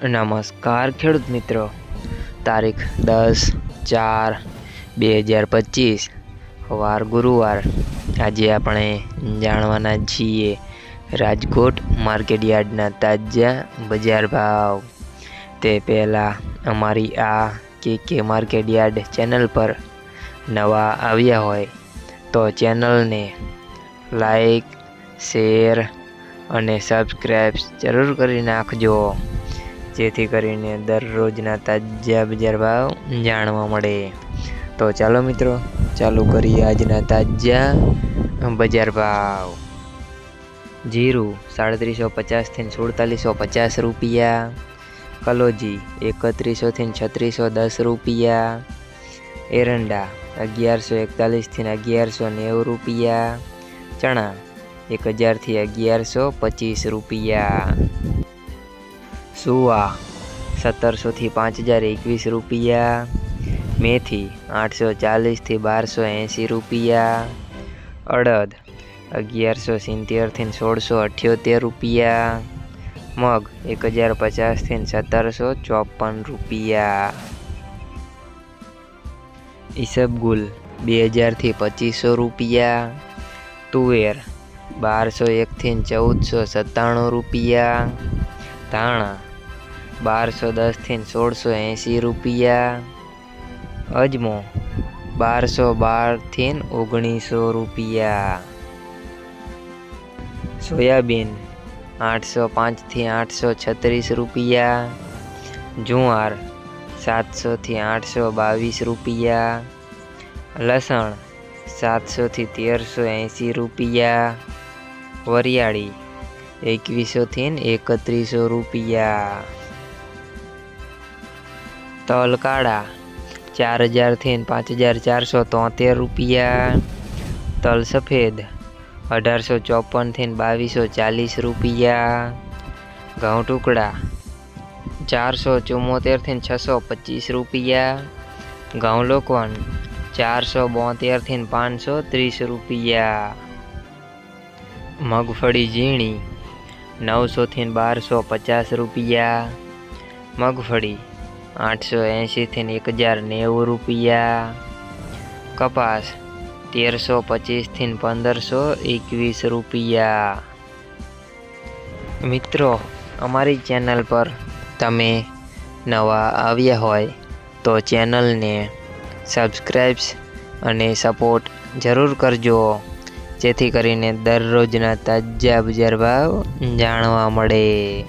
નમસ્કાર ખેડૂત મિત્રો. તારીખ દસ ચાર બે હજાર પચીસ, વાર ગુરુવાર. આજે આપણે જાણવાના છીએ રાજકોટ માર્કેટ યાર્ડના તાજા બજાર ભાવ. તે પહેલાં અમારી આ કે કે માર્કેટયાર્ડ ચેનલ પર નવા આવ્યા હોય તો ચેનલને લાઈક, શેર અને સબસ્ક્રાઈબ જરૂર કરી નાખજો. જેથી કરીને દરરોજના તાજા બજાર ભાવ જાણવા મળે. તો ચાલો મિત્રો, ચાલુ કરીએ આજના તાજા બજાર ભાવ. જીરું સાડત્રીસો પચાસથી સુડતાલીસો પચાસ રૂપિયા. કલોજી એકત્રીસોથી છત્રીસો દસ રૂપિયા. એરંડા અગિયારસો એકતાલીસથી અગિયારસો નેવું રૂપિયા. ચણા એક હજારથી અગિયારસો પચીસ રૂપિયા. સુવા સત્તરસોથી પાંચ હજાર એકવીસ રૂપિયા. મેથી આઠસો ચાલીસથી બારસો એંસી રૂપિયા. અડદ અગિયારસો સિત્તેરથી સોળસો અઠ્યોતેર રૂપિયા. મગ એક હજાર પચાસથી સત્તરસો ચોપન રૂપિયા. ઈસબગુલ બે હજારથી પચીસો રૂપિયા. તુવેર બારસો એકથી ચૌદસો સત્તાણું રૂપિયા. ધાણા બારસો દસથી સોળસો એંસી રૂપિયા. અજમો બારસો બારથી ઓગણીસો રૂપિયા. સોયાબીન આઠસો પાંચથી આઠસો છત્રીસ રૂપિયા. જુવાર સાતસોથી આઠસો બાવીસ રૂપિયા. લસણ સાતસોથી તેરસો એંસી રૂપિયા. વરિયાળી એકવીસોથી એકત્રીસો રૂપિયા. તલ કાળા, ચાર હજારથી પાંચ હજાર ચારસો તોતેર રૂપિયા. તલ સફેદ, અઢારસો ચોપનથી બાવીસો ચાલીસ રૂપિયા. ઘઉં ટુકડા, ચારસો ચુમ્મોતેરથી છસો પચીસ રૂપિયા. ઘઉં લોકવન, ચારસો બોતેરથી પાંચસો ત્રીસ રૂપિયા. મગફળી ઝીણી નવસોથી બારસો પચાસ રૂપિયા. મગફળી આઠસો એંશીથી એક હજાર નેવું રૂપિયા. કપાસ તેરસો પચીસથી પંદરસો એકવીસ રૂપિયા. મિત્રો, અમારી ચેનલ પર તમે નવા આવ્યા હોય તો ચેનલને સબસ્ક્રાઈબ્સ અને સપોર્ટ જરૂર કરજો. જેથી કરીને દરરોજના તાજા બજાર ભાવ જાણવા મળે.